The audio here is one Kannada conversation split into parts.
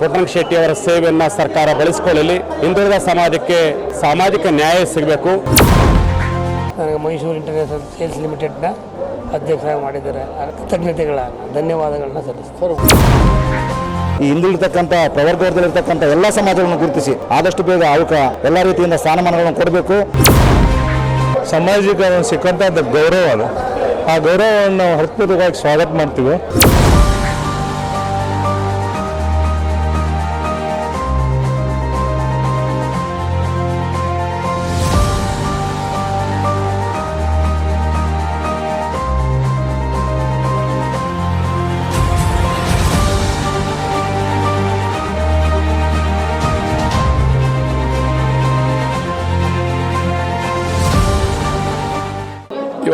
ಪುಟ್ಟರಂಗ ಶೆಟ್ಟಿ ಅವರ ಸೇವೆಯನ್ನು ಸರ್ಕಾರ ಬಳಸಿಕೊಳ್ಳಲಿ. ಹಿಂದುಳಿದ ಸಮಾಜಕ್ಕೆ ಸಾಮಾಜಿಕ ನ್ಯಾಯ ಸಿಗಬೇಕು. ನನಗೆ ಮೈಸೂರು ಇಂಟರ್ನ್ಯಾಷನಲ್ ಸೇಲ್ಸ್ ಲಿಮಿಟೆಡ್ನ ಅಧ್ಯಕ್ಷರಾಗಿ ಮಾಡಿದ್ದಾರೆ. ಕೃತಜ್ಞತೆಗಳ ಧನ್ಯವಾದಗಳನ್ನ ಸಲ್ಲಿಸ್ತಾರೆ ಈ ಹಿಂದುಳಿರ್ತಕ್ಕಂಥ ಪ್ರವರ್ಗದಲ್ಲಿರ್ತಕ್ಕಂಥ ಎಲ್ಲ ಸಮಾಜಗಳನ್ನು ಗುರುತಿಸಿ ಆದಷ್ಟು ಬೇಗ ಅವಕ ಎಲ್ಲ ರೀತಿಯಿಂದ ಸ್ಥಾನಮಾನಗಳನ್ನು ಕೊಡಬೇಕು. ಸಮಾಜಕ್ಕೆ ಸಿಕ್ಕಂಥ ಗೌರವ ಅದು. ಆ ಗೌರವವನ್ನು ಹೃತ್ಪೂರ್ವಕವಾಗಿ ಸ್ವಾಗತ ಮಾಡ್ತೀವಿ.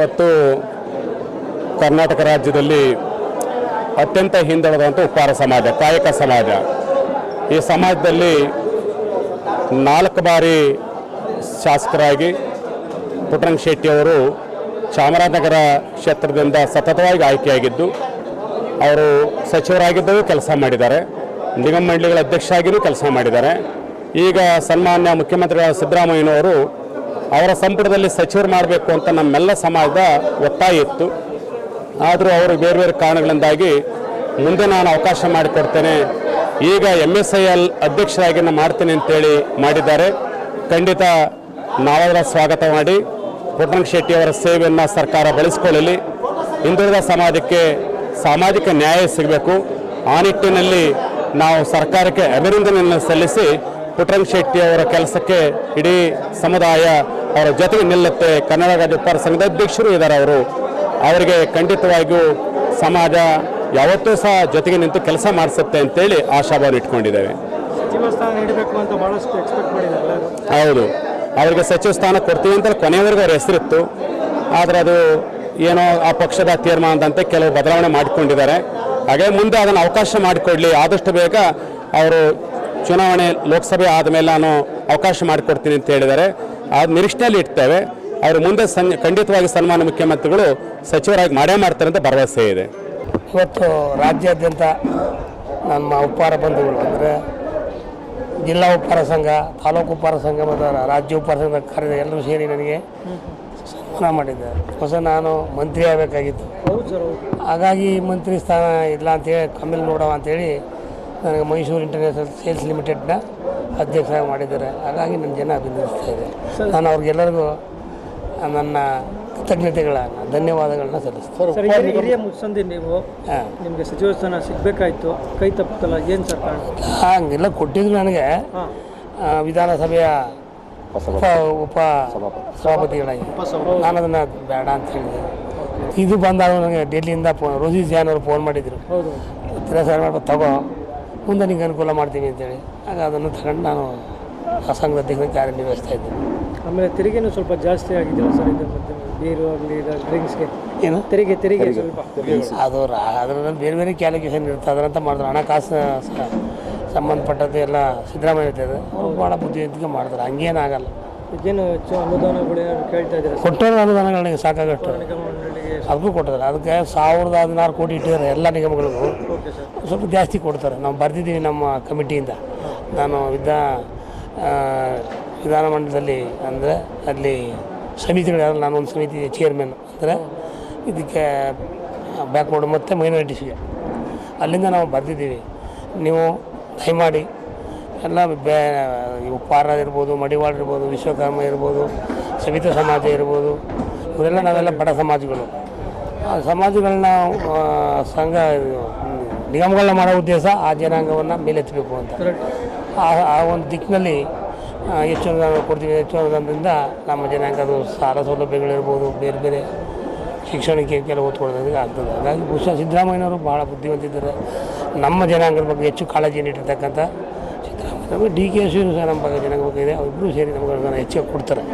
ಇವತ್ತು ಕರ್ನಾಟಕ ರಾಜ್ಯದಲ್ಲಿ ಅತ್ಯಂತ ಹಿಂದುಳಿದಂಥ ಉಪ್ಪಾರ ಸಮಾಜ, ಕಾಯಕ ಸಮಾಜ. ಈ ಸಮಾಜದಲ್ಲಿ ನಾಲ್ಕು ಬಾರಿ ಶಾಸಕರಾಗಿ ಪುಟ್ಟರಂಗ ಶೆಟ್ಟಿಯವರು ಚಾಮರಾಜನಗರ ಕ್ಷೇತ್ರದಿಂದ ಸತತವಾಗಿ ಆಯ್ಕೆಯಾಗಿದ್ದು, ಅವರು ಸಚಿವರಾಗಿದ್ದರೂ ಕೆಲಸ ಮಾಡಿದ್ದಾರೆ, ನಿಗಮ ಮಂಡಳಿಗಳ ಅಧ್ಯಕ್ಷರಾಗಿಯೂ ಕೆಲಸ ಮಾಡಿದ್ದಾರೆ. ಈಗ ಸನ್ಮಾನ್ಯ ಮುಖ್ಯಮಂತ್ರಿಗಳ ಸಿದ್ದರಾಮಯ್ಯನವರು ಅವರ ಸಂಪುಟದಲ್ಲಿ ಸಚಿವರು ಮಾಡಬೇಕು ಅಂತ ನಮ್ಮೆಲ್ಲ ಸಮಾಜದ ಒತ್ತಾಯ ಇತ್ತು. ಆದರೂ ಅವರು ಬೇರೆ ಬೇರೆ ಕಾರಣಗಳಿಂದಾಗಿ ಮುಂದೆ ನಾನು ಅವಕಾಶ ಮಾಡಿಕೊಡ್ತೇನೆ. ಈಗ ಎಂ ಎಸ್ ಐ ಎಲ್ ಅಧ್ಯಕ್ಷರಾಗಿ ನಾನು ಮಾಡ್ತೇನೆ ಅಂತೇಳಿ ಮಾಡಿದ್ದಾರೆ. ಖಂಡಿತ ನಾವೆಲ್ಲ ಸ್ವಾಗತ ಮಾಡಿ ಪುಟ್ಟರಂಗ ಶೆಟ್ಟಿ ಅವರ ಸೇವೆಯನ್ನು ಸರ್ಕಾರ ಬಳಸಿಕೊಳ್ಳಲಿ. ಹಿಂದುಳಿದ ಸಮಾಜಕ್ಕೆ ಸಾಮಾಜಿಕ ನ್ಯಾಯ ಸಿಗಬೇಕು. ಆ ನಿಟ್ಟಿನಲ್ಲಿ ನಾವು ಸರ್ಕಾರಕ್ಕೆ ಅಭಿನಂದನೆಯನ್ನು ಸಲ್ಲಿಸಿ ಪುಟ್ಟರಂಗ ಶೆಟ್ಟಿ ಅವರ ಕೆಲಸಕ್ಕೆ ಇಡೀ ಸಮುದಾಯ ಅವರ ಜೊತೆಗೆ ನಿಲ್ಲುತ್ತೆ. ಕನ್ನಡ ರಾಜ್ಯ ಉಪ್ಪಾರ ಸಂಘದ ಅಧ್ಯಕ್ಷರು ಇದ್ದಾರೆ ಅವರು. ಅವರಿಗೆ ಖಂಡಿತವಾಗಿಯೂ ಸಮಾಜ ಯಾವತ್ತೂ ಸಹ ಜೊತೆಗೆ ನಿಂತು ಕೆಲಸ ಮಾಡಿಸುತ್ತೆ ಅಂತೇಳಿ ಆಶಾಭಾವ ಇಟ್ಕೊಂಡಿದ್ದೇವೆ. ಹೌದು. ಅವರಿಗೆ ಸಚಿವ ಸ್ಥಾನ ಕೊಡ್ತೀವಿ ಅಂತ ಕೊನೆಯವರೆಗೂ ಅವ್ರ ಹೆಸರಿತ್ತು. ಆದರೆ ಅದು ಏನೋ ಆ ಪಕ್ಷದ ತೀರ್ಮಾನದಂತೆ ಕೆಲವು ಬದಲಾವಣೆ ಮಾಡಿಕೊಂಡಿದ್ದಾರೆ. ಹಾಗೆ ಮುಂದೆ ಅದನ್ನು ಅವಕಾಶ ಮಾಡಿಕೊಡ್ಲಿ. ಆದಷ್ಟು ಬೇಗ ಅವರು ಚುನಾವಣೆ ಲೋಕಸಭೆ ಆದಮೇಲೆ ನಾನು ಅವಕಾಶ ಮಾಡಿಕೊಡ್ತೀನಿ ಅಂತ ಹೇಳಿದ್ದಾರೆ. ಆ ನಿರೀಕ್ಷೆಯಲ್ಲಿ ಇಡ್ತೇವೆ ಅವರು ಮುಂದೆ ಸನ್ ಖಂಡಿತವಾಗಿ ಸನ್ಮಾನ ಮುಖ್ಯಮಂತ್ರಿಗಳು ಸಚಿವರಾಗಿ ಮಾಡೇ ಮಾಡ್ತಾರೆ ಅಂತ ಭರವಸೆ ಇದೆ. ಇವತ್ತು ರಾಜ್ಯಾದ್ಯಂತ ನಮ್ಮ ಉಪ್ಪಾರ ಬಂಧುಗಳು ಅಂದರೆ ಜಿಲ್ಲಾ ಉಪ್ಪಾರ ಸಂಘ, ತಾಲೂಕು ಉಪ್ಪಾರ ಸಂಘ ಮತ್ತು ರಾಜ್ಯ ಉಪ್ಪಾರ ಸಂಘ ಕಾರ್ಯದ ಎಲ್ಲರೂ ಸೇರಿ ನನಗೆ ಸನ್ಮಾನ ಮಾಡಿದ್ದಾರೆ. ಹೊಸ ನಾನು ಮಂತ್ರಿ ಆಗಬೇಕಾಗಿತ್ತು. ಹಾಗಾಗಿ ಮಂತ್ರಿ ಸ್ಥಾನ ಇಲ್ಲ ಅಂತೇಳಿ ಕಮ್ಮಿಲ್ ನೋಡವ ಅಂತೇಳಿ ನನಗೆ ಮೈಸೂರು ಇಂಟರ್ನ್ಯಾಷನಲ್ ಸೇಲ್ಸ್ ಲಿಮಿಟೆಡ್ನ ಅಧ್ಯಕ್ಷ ಮಾಡಿದ್ದಾರೆ. ಹಾಗಾಗಿ ನನ್ನ ಜನ ಅಭಿನಂದಿಸ್ತಾ ಇದೆ. ನಾನು ಅವ್ರಿಗೆಲ್ಲರಿಗೂ ನನ್ನ ಕೃತಜ್ಞತೆಗಳನ್ನು ಧನ್ಯವಾದಗಳನ್ನ ಸಲ್ಲಿಸ್ತೀನಿ. ಸರ್ ಹಿರಿಯ ಮುತ್ಸಂದಿ ನೀವು ಹಾಂ. ನಿಮಗೆ ಸಚಿವ ಸ್ಥಾನ ಸಿಗಬೇಕಾಯ್ತು. ಕೈ ತಪ್ಪುತ್ತಲ್ಲ ಏನು ಸರ್ ಹಂಗೆಲ್ಲ ಕೊಟ್ಟಿದ್ರು ನನಗೆ. ವಿಧಾನಸಭೆಯ ಉಪ ಉಪ ಸಭಾಪತಿಗಳಾಗಿ. ನಾನು ಅದನ್ನು ಬೇಡ ಅಂತ ಹೇಳಿದೆ. ಇದು ಬಂದಾಗ ನನಗೆ ಡೆಲ್ಲಿಯಿಂದ ಫೋನ್ ಜಾನ್ ಅವರು ಫೋನ್ ಮಾಡಿದ್ರು. ಹೌದು. ತಿರಸ್ಕಾರ ಮಾಡ್ಕೊಂಡು ತಗೋ. ಮುಂದೆ ನಿಂಗೆ ಅನುಕೂಲ ಮಾಡ್ತೀನಿ ಅಂತೇಳಿ. ಆಗ ಅದನ್ನು ತಗೊಂಡು ನಾನು ಆ ಸಂಘದ ಅಧ್ಯಕ್ಷ ಕಾರ್ಯನಿರ್ವಹಿಸ್ತಾ ಇದ್ದೀನಿ. ಆಮೇಲೆ ತೆರಿಗೆನೂ ಸ್ವಲ್ಪ ಜಾಸ್ತಿ ಆಗಿದೆಯಲ್ಲ ಸರ್ ಇದು ಬಗ್ಗೆ ಬೀರು ಆಗಲಿ ಡ್ರಿಂಕ್ಸ್ಗೆ ಏನು? ತೆರಿಗೆ ತೆರಿಗೆ ಸ್ವಲ್ಪ. ಅದು ರಾ ಅದರಲ್ಲಿ ಬೇರೆ ಬೇರೆ ಕ್ಯಾಲ್ಕುಲೇಷನ್ ಇರುತ್ತೆ. ಅದರಂತ ಮಾಡಿದ್ರು. ಹಣಕಾಸು ಸ- ಸಂಬಂಧಪಟ್ಟದ್ದು ಎಲ್ಲ ಸಿದ್ದರಾಮಯ್ಯ ಇರ್ತದೆ ಅವ್ರು ಭಾಳ ಬುದ್ಧಿವಂತಿಕೆ ಮಾಡ್ತಾರೆ ಹಂಗೇನಾಗಲ್ಲ. ಇದೇನು ಹೆಚ್ಚು ಅನುದಾನಗಳು ಏನಾದ್ರು ಕೇಳ್ತಾ ಇದ್ದಾರೆ ಕೊಟ್ಟರೆ ಕೊಟ್ಟರು ಅನುದಾನಗಳಿಗೆ ಸಾಕಾಗಷ್ಟು. ನಿಗಮ ಮಂಡಳಿಗೆ ಅದಕ್ಕೂ ಕೊಡ್ತಾರೆ. ಅದಕ್ಕೆ ಸಾವಿರದ ಹದಿನಾರು ಕೋಟಿ ಇಟ್ಟಿದ್ದಾರೆ ಎಲ್ಲ ನಿಗಮಗಳಿಗೂ. ಸ್ವಲ್ಪ ಜಾಸ್ತಿ ಕೊಡ್ತಾರೆ. ನಾವು ಬರೆದಿದ್ದೀವಿ ನಮ್ಮ ಕಮಿಟಿಯಿಂದ. ನಾನು ವಿಧಾ ಆ, ವಿಧಾನಮಂಡಲದಲ್ಲಿ ಅಂದರೆ ಅಲ್ಲಿ ಸಮಿತಿಗಳು ಯಾರು ನಾನು ಒಂದು ಸಮಿತಿ ಚೇರ್ಮನ್ ಅಂದರೆ ಇದಕ್ಕೆ ಬ್ಯಾಕ್ವರ್ಡ್ ಮತ್ತು ಮೈನಾರಿಟೀಸ್ಗೆ ಅಲ್ಲಿಂದ ನಾವು ಬರೆದಿದ್ದೀವಿ. ನೀವು ದಯಮಾಡಿ ಎಲ್ಲ ಬೇ ಇವು ಇರ್ಬೋದು ಮಡಿವಾಳ ಇರ್ಬೋದು ವಿಶ್ವಕರ್ಮ ಇರ್ಬೋದು ಸವಿತಾ ಸಮಾಜ ಇರ್ಬೋದು ಇವರೆಲ್ಲ ನಾವೆಲ್ಲ ಬಡ ಸಮಾಜಗಳು. ಸಮಾಜಗಳನ್ನ ಸಂಘ ನಿಗಮಗಳನ್ನ ಮಾಡೋ ಉದ್ದೇಶ ಆ ಜನಾಂಗವನ್ನು ಮೇಲೆತ್ತಬೇಕು ಅಂತ. ಆ ಒಂದು ದಿಕ್ಕಿನಲ್ಲಿ ಹೆಚ್ಚು ಅನುದಾನ ಕೊಡ್ತೀವಿ. ಹೆಚ್ಚು ಅನುದಾನದಿಂದ ನಮ್ಮ ಜನಾಂಗದ ಸಾಲ ಸೌಲಭ್ಯಗಳಿರ್ಬೋದು ಬೇರೆ ಬೇರೆ ಶಿಕ್ಷಣಕ್ಕೆ ಕೆಲವು ಒತ್ತು ಕೊಡೋದಕ್ಕೆ ಆಗ್ತದೆ. ಹಾಗಾಗಿ ಬಹುಶಃ ಸಿದ್ದರಾಮಯ್ಯನವರು ಭಾಳ ಬುದ್ಧಿವಂತಿದ್ದಾರೆ. ನಮ್ಮ ಜನಾಂಗದ ಬಗ್ಗೆ ಹೆಚ್ಚು ಕಾಳಜಿ ನೀಡಿರ್ತಕ್ಕಂಥ ಸಿದ್ದರಾಮಯ್ಯ ಡಿ ಕೆ ಶಿವನು ಸಹ ನಮ್ಮ ಬಗ್ಗೆ ಜನಾಂಗ ಬಗ್ಗೆ ಇದೆ. ಅವರಿಬ್ಬರು ಸೇರಿ ನಮಗೆ ಅನುದಾನ ಹೆಚ್ಚಾಗಿ ಕೊಡ್ತಾರೆ.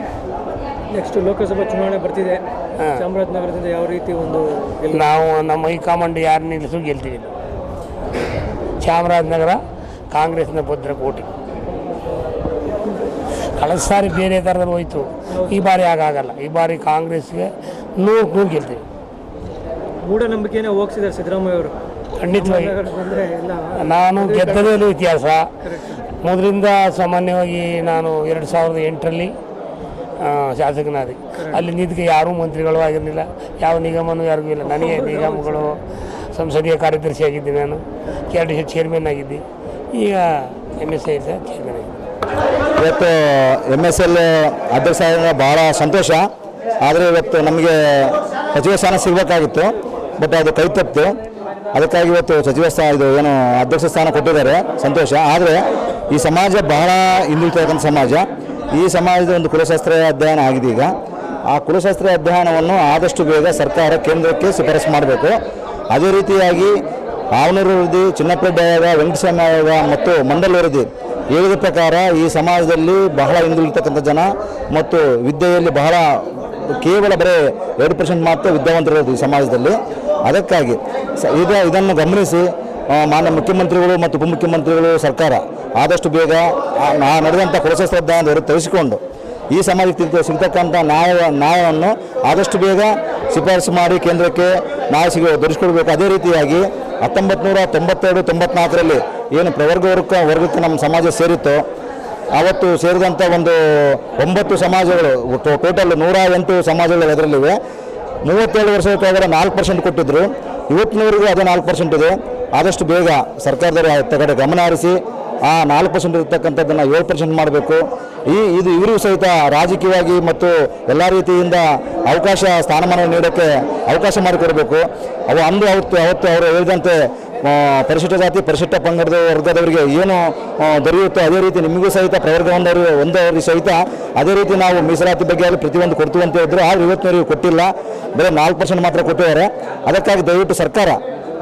ನೆಕ್ಸ್ಟ್ ಲೋಕಸಭಾ ಚುನಾವಣೆ ಬರ್ತಿದೆ. ಚಾಮರಾಜನಗರದಿಂದ ಯಾವ ರೀತಿ ಒಂದು ನಾವು ನಮ್ಮ ಹೈಕಮಾಂಡ್ ಯಾರು ನಿಲ್ಲಿಸು ಗೆಲ್ತೀವಿ ಚಾಮರಾಜನಗರ ಕಾಂಗ್ರೆಸ್ನ ಭದ್ರ ಕೋಟೆ. ಕಳೆದ ಸಾರಿ ಬೇರೆ ಥರದಲ್ಲಿ ಹೋಯ್ತು. ಈ ಬಾರಿ ಆಗಾಗಲ್ಲ ಈ ಬಾರಿ ಕಾಂಗ್ರೆಸ್ಗೆ ನೂರು ನೂರು ಗೆಲ್ತೀವಿ ಮೂಢನಂಬಿಕೆನೇ ಹೋಗ್ಸಿದ್ದಾರೆ ಸಿದ್ದರಾಮಯ್ಯ ಅವರು. ಖಂಡಿತವಾಗಿ. ನಾನು ಗೆದ್ದದೇನು ಇತಿಹಾಸ. ಮೊದಲಿಂದ ಸಾಮಾನ್ಯವಾಗಿ ನಾನು ಎರಡು ಸಾವಿರದ ಎಂಟರಲ್ಲಿ ಶಾಸಕನಾದೆ ಅಲ್ಲಿ ನಿಧಿಗೆ ಯಾರೂ ಮಂತ್ರಿಗಳು ಆಗಿರಲಿಲ್ಲ. ಯಾವ ನಿಗಮನೂ ಯಾರಿಗೂ ಇಲ್ಲ. ನನಗೆ ನಿಗಮಗಳು ಸಂಸದೀಯ ಕಾರ್ಯದರ್ಶಿ ಆಗಿದ್ದೆ ನಾನು. K R D C chairman ಆಗಿದ್ದೆ. ಈಗ ಎಂ ಎಸ್ ಐ ಚೇರ್ಮನ್ ಆಗಿದ್ದೆ. ಇವತ್ತು ಎಂ ಎಸ್ ಎಲ್ ಅಧ್ಯಕ್ಷ ಭಾಳ ಸಂತೋಷ. ಆದರೆ ಇವತ್ತು ನಮಗೆ ಸಚಿವ ಸ್ಥಾನ ಸಿಗಬೇಕಾಗಿತ್ತು. ಬಟ್ ಅದು ಕೈ ತಪ್ಪಿತು. ಅದಕ್ಕಾಗಿ ಇವತ್ತು ಸಚಿವ ಸ್ಥಾನ ಇದು ಏನು ಅಧ್ಯಕ್ಷ ಸ್ಥಾನ ಕೊಟ್ಟಿದ್ದಾರೆ. ಸಂತೋಷ. ಆದರೆ ಈ ಸಮಾಜ ಬಹಳ ಹಿಂದುಳಿತಕ್ಕಂಥ ಸಮಾಜ. ಈ ಸಮಾಜದ ಒಂದು ಕುಲಶಾಸ್ತ್ರ ಅಧ್ಯಯನ ಆಗಿದೆ ಈಗ ಆ ಕುಲಶಾಸ್ತ್ರ ಅಧ್ಯಯನವನ್ನು ಆದಷ್ಟು ಬೇಗ ಸರ್ಕಾರ ಕೇಂದ್ರಕ್ಕೆ ಶಿಫಾರಸು ಮಾಡಬೇಕು. ಅದೇ ರೀತಿಯಾಗಿ ಆವನೂರು ವೃದ್ಧಿ ಚಿನ್ನಪೇಟೆ ಆಯೋಗ, ವೆಂಕಟಸ್ವಾಮಿ ಮತ್ತು ಮಂಡಲ ವರದಿ ಹೇಳಿದ ಪ್ರಕಾರ ಈ ಸಮಾಜದಲ್ಲಿ ಬಹಳ ಹಿಂದುಳಿತಕ್ಕಂಥ ಜನ ಮತ್ತು ವಿದ್ಯೆಯಲ್ಲಿ ಬಹಳ ಕೇವಲ ಬರೀ ಎರಡು ಪರ್ಸೆಂಟ್ ಮಾತ್ರ ವಿದ್ಯಾವಂತರಿರೋದು ಈ ಸಮಾಜದಲ್ಲಿ. ಅದಕ್ಕಾಗಿ ಸ ಈಗ ಇದನ್ನು ಗಮನಿಸಿ ಮಾನ್ಯ ಮುಖ್ಯಮಂತ್ರಿಗಳು ಮತ್ತು ಉಪಮುಖ್ಯಮಂತ್ರಿಗಳು ಸರ್ಕಾರ ಆದಷ್ಟು ಬೇಗ ನಾ- ನಡೆದಂಥ ಕುಲಶಾಸ್ತ್ರ ಅವರು ತರಿಸಿಕೊಂಡು ಈ ಸಮಾಜಕ್ಕೆ ಸಿಗ್ತ- ಸಿಗ್ತಕ್ಕಂಥ ನ್ಯಾಯ ನ್ಯಾಯವನ್ನು ಆದಷ್ಟು ಬೇಗ ಶಿಫಾರಸು ಮಾಡಿ ಕೇಂದ್ರಕ್ಕೆ ನ್ಯಾಯ ಸಿಗ ದೊರಕಿಸ್ಕೊಡ್ಬೇಕು ಅದೇ ರೀತಿಯಾಗಿ ಹತ್ತೊಂಬತ್ತು ನೂರ ತೊಂಬತ್ತೆರಡು, ತೊಂಬತ್ನಾಲ್ಕರಲ್ಲಿ ಏನು ಪ್ರವರ್ಗ ವರ್ಗ ವರ್ಗಕ್ಕೆ ನಮ್ಮ ಸಮಾಜ ಸೇರಿತ್ತು ಆವತ್ತು ಸೇರಿದಂಥ ಒಂದು ಒಂಬತ್ತು ಸಮಾಜಗಳು ಟೋಟಲ್ ನೂರ ಎಂಟು ಸಮಾಜಗಳು ಅದರಲ್ಲಿವೆ. ಮೂವತ್ತೇಳು ವರ್ಷಕ್ಕೆ ಆದರೆ ನಾಲ್ಕು ಪರ್ಸೆಂಟ್ ಕೊಟ್ಟಿದ್ದರು ಇವತ್ತಿನವರೆಗೂ ಅದೇ ನಾಲ್ಕು ಪರ್ಸೆಂಟ್ ಇದೆ. ಆದಷ್ಟು ಬೇಗ ಸರ್ಕಾರದವರು ತಗಡೆ ಗಮನ ಹರಿಸಿ ಆ ನಾಲ್ಕು ಪರ್ಸೆಂಟ್ ಇರತಕ್ಕಂಥದ್ದನ್ನು ಏಳು ಪರ್ಸೆಂಟ್ ಮಾಡಬೇಕು. ಈ, ಇದು ಇವರು ಸಹಿತ ರಾಜಕೀಯವಾಗಿ ಮತ್ತು ಎಲ್ಲ ರೀತಿಯಿಂದ ಅವಕಾಶ ಸ್ಥಾನಮಾನ ನೀಡೋಕ್ಕೆ ಅವಕಾಶ ಮಾಡಿಕೊಡಬೇಕು. ಅವು ಅಂದು ಅವತ್ತು ಅವತ್ತು ಅವರು ಹೇಳಿದಂತೆ ಪರಿಶಿಷ್ಟ ಜಾತಿ, ಪರಿಶಿಷ್ಟ ಪಂಗಡದ ವರ್ಗದವರಿಗೆ ಏನು ದೊರೆಯುತ್ತೋ ಅದೇ ರೀತಿ ನಿಮಗೂ ಸಹಿತ ಪ್ರವರ್ಗ ಹೊಂದವರು ಒಂದವರಿಗೆ ಸಹಿತ ಅದೇ ರೀತಿ ನಾವು ಮೀಸಲಾತಿ ಬಗ್ಗೆ ಆಗಲಿ ಪ್ರತಿಯೊಂದು ಕೊಡ್ತೀವಿ ಅಂತ ಹೇಳಿದ್ರು ಆದ್ರೆ ಇವತ್ತಿನವರಿಗೆ ಕೊಟ್ಟಿಲ್ಲ. ಬರೀ ನಾಲ್ಕು ಪರ್ಸೆಂಟ್ ಮಾತ್ರ ಕೊಟ್ಟಿದ್ದಾರೆ. ಅದಕ್ಕಾಗಿ ದಯವಿಟ್ಟು ಸರ್ಕಾರ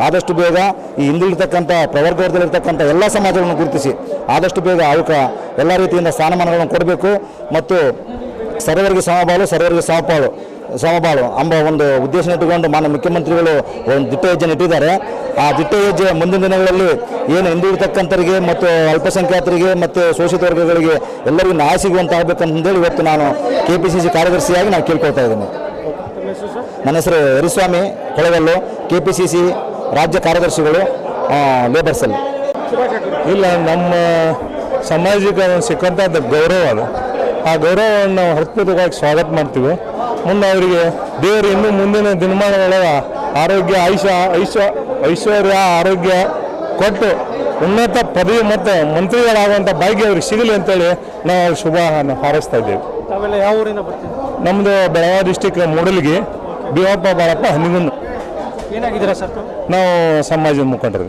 ಆದಷ್ಟು ಬೇಗ ಈ ಹಿಂದಿರ್ತಕ್ಕಂಥ ಪ್ರವರ್ಗದಲ್ಲಿರ್ತಕ್ಕಂಥ ಎಲ್ಲ ಸಮಾಜಗಳನ್ನು ಗುರುತಿಸಿ ಆದಷ್ಟು ಬೇಗ ಅವಕ್ಕೆ ಎಲ್ಲ ರೀತಿಯಿಂದ ಸ್ಥಾನಮಾನಗಳನ್ನು ಕೊಡಬೇಕು ಮತ್ತು ಸರ್ವರಿಗೆ ಸಮಬಾಳು ಸರ್ವರಿಗೆ ಸಮಪಾಳು ಸಮಬಾಳು ಎಂಬ ಒಂದು ಉದ್ದೇಶ ಇಟ್ಟುಕೊಂಡು ಮಾನ್ಯ ಮುಖ್ಯಮಂತ್ರಿಗಳು ಒಂದು ದಿಟ್ಟ ಹೆಜ್ಜೆ ಇಟ್ಟಿದ್ದಾರೆ. ಆ ದಿಟ್ಟ ಹೆಜ್ಜೆ ಮುಂದಿನ ದಿನಗಳಲ್ಲಿ ಏನು ಹಿಂದಿರ್ತಕ್ಕಂಥರಿಗೆ ಮತ್ತು ಅಲ್ಪಸಂಖ್ಯಾತರಿಗೆ ಮತ್ತು ಶೋಷಿತ ವರ್ಗಗಳಿಗೆ ಎಲ್ಲರಿಗೂ ನ್ಯಾಯ ಸಿಗುವಂತ ಆಗಬೇಕಂತೇಳಿ ಇವತ್ತು ನಾನು ಕೆ ಪಿ ಸಿ ಸಿ ಕಾರ್ಯದರ್ಶಿಯಾಗಿ ನಾನು ಕೇಳ್ಕೊಳ್ತಾ ಇದ್ದೀನಿ. ನನ್ನ ಹೆಸರು Hariswamy Kolagallu K P C C ರಾಜ್ಯ ಕಾರ್ಯದರ್ಶಿಗಳು ಲೇಬರ್ಸಲ್ಲಿ ಇಲ್ಲ ನಮ್ಮ ಸಮಾಜಕ್ಕೆ ಸಿಕ್ಕಂಥ ಗೌರವ ಅದು. ಆ ಗೌರವವನ್ನು ಹೃತ್ಪೂರ್ವಕವಾಗಿ ಸ್ವಾಗತ ಮಾಡ್ತೀವಿ. ಮುಂದೆ ಅವರಿಗೆ ದೇವರು ಇನ್ನೂ ಮುಂದಿನ ದಿನಮಾನಗಳ ಆರೋಗ್ಯ ಐಶ ಐಶ ಐಶ್ವರ್ಯ ಆರೋಗ್ಯ ಕೊಟ್ಟು ಉನ್ನತ ಪದವಿ ಮತ್ತು ಮಂತ್ರಿಗಳಾಗುವಂಥ ಭಾಗ್ಯ ಅವ್ರಿಗೆ ಸಿಗಲಿ ಅಂತೇಳಿ ನಾವು ಶುಭ ಹಾರೈಸ್ತಾ ಇದ್ದೇವೆ. ನಮ್ಮದು ಬೆಳಗಾವಿ ಡಿಸ್ಟಿಕ್ ಮೂಡಲ್ಗಿ ಬಿವಪ್ಪ ಬಾಳಪ್ಪ ಹನಿಗುಂದು ಏನಾಗಿದ್ದೀರಾ ಸರ್? ನಾವು ಸಮಾಜದ ಮುಖಂಡರು.